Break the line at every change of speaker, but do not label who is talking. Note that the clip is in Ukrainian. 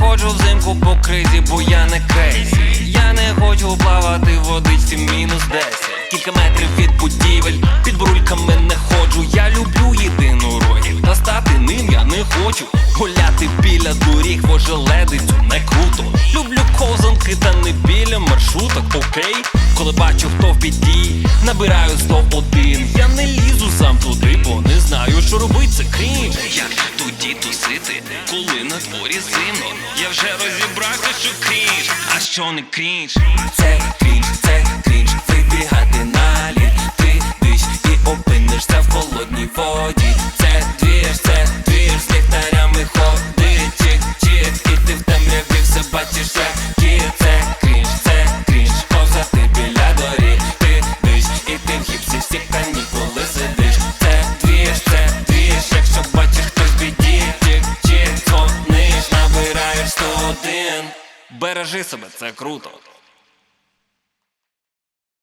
ходжу взимку по кризі, бо я не крейзі Я не хочу плавати в водичці мінус 10 Кілька метрів від будівель, під брульками не ходжу. Я люблю єдину єдинорогів та стати ним я не хочу. Гуляти біля доріг, вожеледицю не круто. Люблю ковзанки, та не біля маршруток, окей. Коли бачу, хто в біді, набираю 101 Я не лізу сам туди, бо не знаю, що робить це крінж як коли на дворі зимно. Я вже розібрався, що крінж, а що не крінж? Це крінж, це крінж, вибігати на лід. Ти більш і опинишся в холодній воді. Це двіж, це двіж, з ліхтарями ходить Чик-чик, і ти в темряві все бачиш, як кіт Це крінж, це крінж, повзати біля доріг. Ти більш, і ти в гіпсі всі Бережи себе, це круто